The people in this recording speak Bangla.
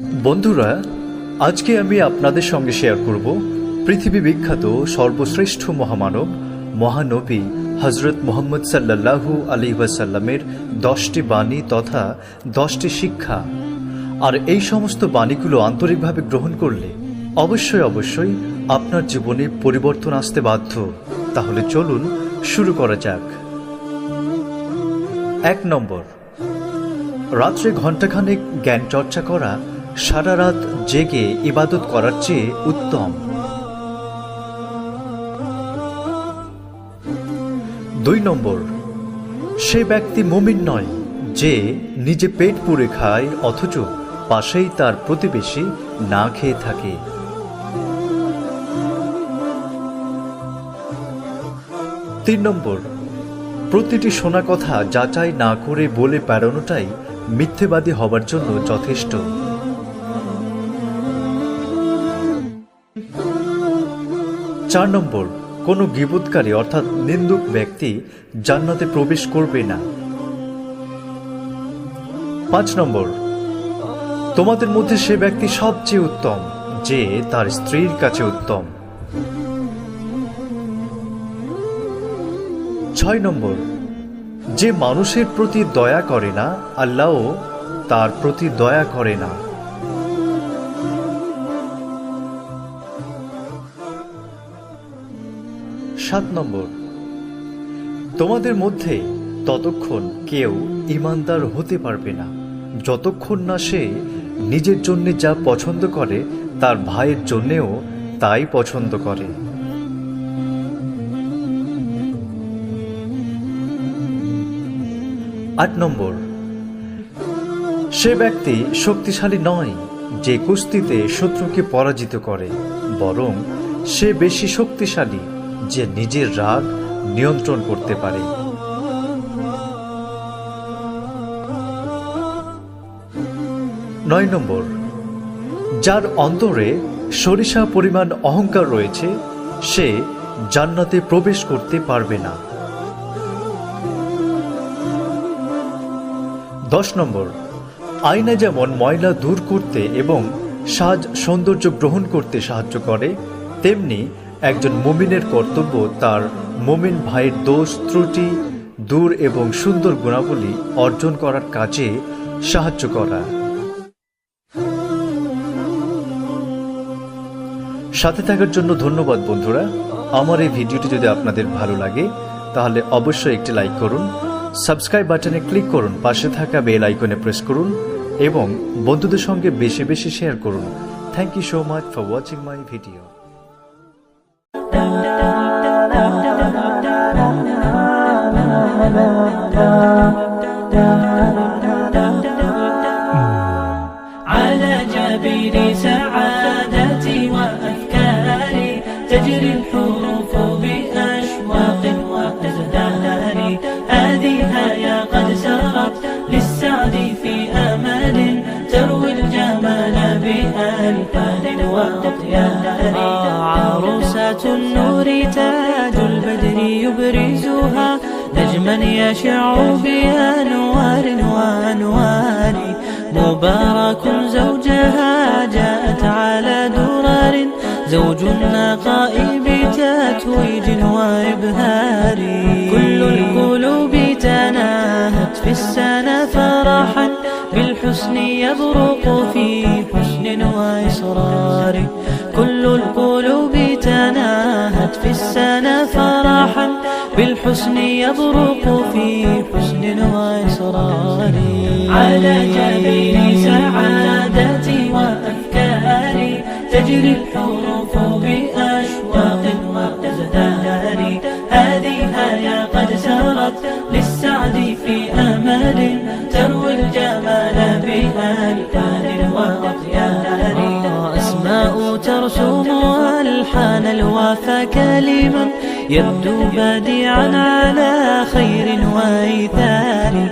বন্ধুরা, আজকে আমি আপনাদের সঙ্গে শেয়ার করব পৃথিবী বিখ্যাত সর্বশ্রেষ্ঠ মহামানব, মহানবী হজরত মোহাম্মদ সাল্লাল্লাহু আলী ওয়াসাল্লামের দশটি বাণী তথা দশটি শিক্ষা। আর এই সমস্ত বাণীগুলো আন্তরিকভাবে গ্রহণ করলে অবশ্যই অবশ্যই আপনার জীবনে পরিবর্তন আসতে বাধ্য। তাহলে চলুন শুরু করা যাক। এক নম্বর, রাত্রে ঘণ্টাখানেক জ্ঞান চর্চা করা সারা রাত জেগে ইবাদত করার চেয়ে উত্তম। দুই নম্বর, সে ব্যক্তি মুমিন নয় যে নিজে পেট পুড়ে খায়, অথচ পাশেই তার প্রতিবেশী না খেয়ে থাকে। তিন নম্বর, প্রতিটি শোনা কথা যাচাই না করে বলে বেড়ানোটাই মিথ্যেবাদী হবার জন্য যথেষ্ট। চার নম্বর, কোনো গিবতকারী অর্থাৎ নিন্দুক ব্যক্তি জান্নাতে প্রবেশ করবে না। পাঁচ নম্বর, তোমাদের মধ্যে সে ব্যক্তি সবচেয়ে উত্তম, যে তার স্ত্রীর কাছে উত্তম। ছয় নম্বর, যে মানুষের প্রতি দয়া করে না আল্লাহ তার প্রতি দয়া করে না। সাত নম্বর। তোমাদের মধ্যে ততক্ষণ কেউ ইমানদার হতে পারবে না। যতক্ষণ না সে নিজের জন্য যা পছন্দ করে, তার ভাইয়ের জন্যেও তাই পছন্দ করে। আট নম্বর। সে ব্যক্তি শক্তিশালী নয় যে কুস্তিতে শত্রুকে পরাজিত করে, বরং সে বেশি শক্তিশালী। যে নিজের রাগ নিয়ন্ত্রণ করতে পারে। নয় নম্বর, যার অন্তরে সরিষা পরিমাণ অহংকার রয়েছে, সে জান্নাতে প্রবেশ করতে পারবে না। দশ নম্বর আয়না যেমন ময়লা দূর করতে এবং সাজ সৌন্দর্য গ্রহণ করতে সাহায্য করে, তেমনি একজন মুমিনের কর্তব্য তার মুমিন ভাইয়ের দোষ, ত্রুটি, দূর এবং সুন্দর গুণাবলী অর্জন করার কাজে সাহায্য করা। সাথে থাকার জন্য ধন্যবাদ বন্ধুরা। আমার এই ভিডিওটি যদি আপনাদের ভালো লাগে, তাহলে অবশ্যই একটি লাইক করুন, সাবস্ক্রাইব বাটনে ক্লিক করুন, পাশে থাকা বেল আইকনে প্রেস করুন এবং বন্ধুদের সঙ্গে বেশি বেশি শেয়ার করুন। Thank you so much for watching my video على جبين سعادتي وأفكاري تجري الحروف بأشواق وأزدهار هذه يا قد سرت للسعد في أمل تروي الجمال بألفان وأطيار عروسة النور تاج البدر يبرزها نجما يشع بأنوار وأنوار مبارك زوجها جاءت على درر زوج النقاء بتتويج وإبهار كل القلوب تناهت في السنة فرحا. بالحسن يبرق في حسن وإصرار. كل القلوب بالحسن يبرق في حسن وإصرار على جبين سعادتي وأفكاري تجري الحروف بأشواق وأزدهار هذه يا قد سرت للسعد في أمل تروي الجمال بألفان وأطيار أسماء ترسم ألحان الوفا كلما يبدو بديعا على خير وإيثار.